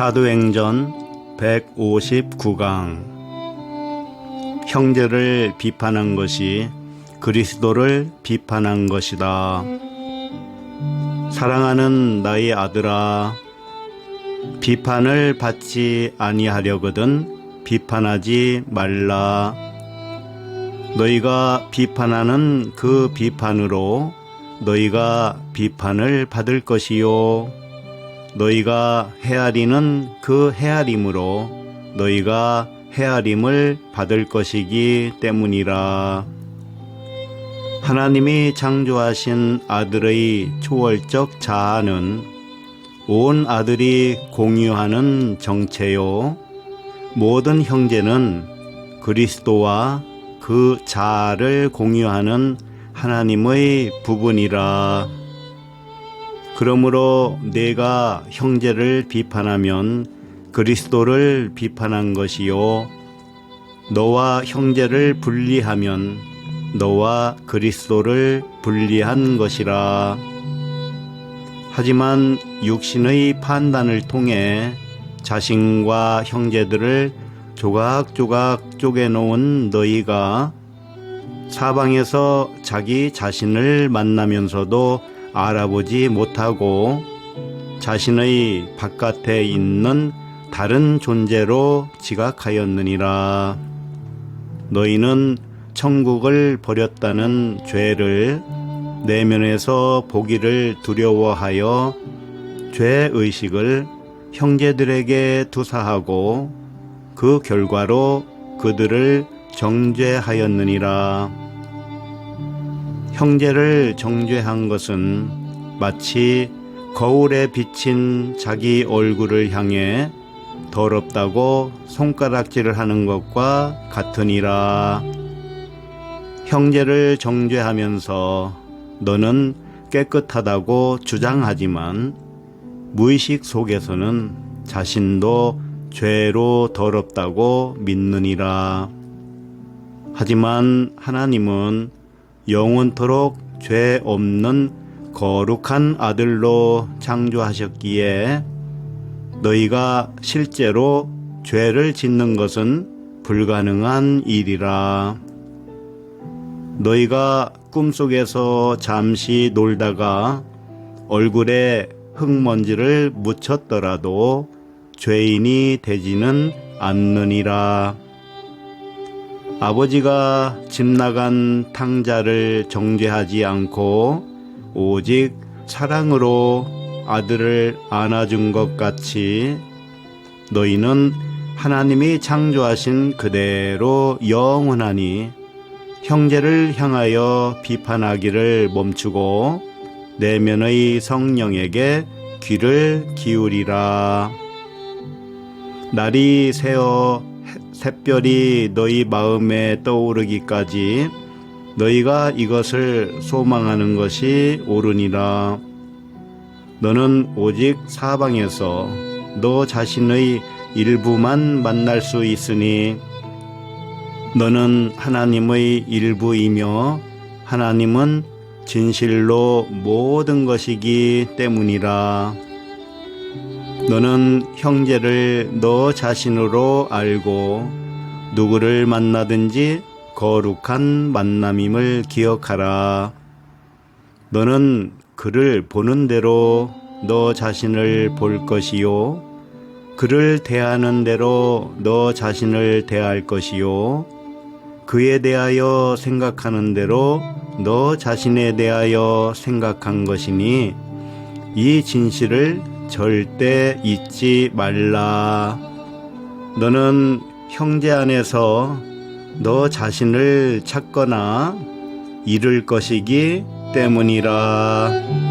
사도행전 159강 형제를 비판한 것이 그리스도를 비판한 것이다. 사랑하는 나의 아들아 비판을 받지 아니하려거든 비판하지 말라. 너희가 비판하는 그 비판으로 너희가 비판을 받을 것이요. 너희가 헤아리는 그 헤아림으로 너희가 헤아림을 받을 것이기 때문이라. 하나님이 창조하신 아들의 초월적 자아는 온 아들이 공유하는 정체요. 모든 형제는 그리스도와 그 자아를 공유하는 하나님의 부분이라. 그러므로 내가 형제를 비판하면 그리스도를 비판한 것이요. 너와 형제를 분리하면 너와 그리스도를 분리한 것이라. 하지만 육신의 판단을 통해 자신과 형제들을 조각조각 쪼개놓은 너희가 사방에서 자기 자신을 만나면서도 알아보지 못하고 자신의 바깥에 있는 다른 존재로 지각하였느니라. 너희는 천국을 버렸다는 죄를 내면에서 보기를 두려워하여 죄 의식을 형제들에게 투사하고 그 결과로 그들을 정죄하였느니라. 형제를 정죄한 것은 마치 거울에 비친 자기 얼굴을 향해 더럽다고 손가락질을 하는 것과 같으니라. 형제를 정죄하면서 너는 깨끗하다고 주장하지만 무의식 속에서는 자신도 죄로 더럽다고 믿느니라. 하지만 하나님은 영원토록 죄 없는 거룩한 아들로 창조하셨기에 너희가 실제로 죄를 짓는 것은 불가능한 일이라. 너희가 꿈속에서 잠시 놀다가 얼굴에 흙먼지를 묻혔더라도 죄인이 되지는 않느니라. 아버지가 집 나간 탕자를 정죄하지 않고 오직 사랑으로 아들을 안아준 것 같이 너희는 하나님이 창조하신 그대로 영원하니 형제를 향하여 비판하기를 멈추고 내면의 성령에게 귀를 기울이라. 날이 새어 샛별이 너희 마음에 떠오르기까지 너희가 이것을 소망하는 것이 옳으니라. 너는 오직 사방에서 너 자신의 일부만 만날 수 있으니 너는 하나님의 일부이며 하나님은 진실로 모든 것이기 때문이라. 너는 형제를 너 자신으로 알고 누구를 만나든지 거룩한 만남임을 기억하라. 너는 그를 보는 대로 너 자신을 볼 것이요. 그를 대하는 대로 너 자신을 대할 것이요. 그에 대하여 생각하는 대로 너 자신에 대하여 생각한 것이니 이 진실을 절대 잊지 말라. 너는 형제 안에서 너 자신을 찾거나 잃을 것이기 때문이라.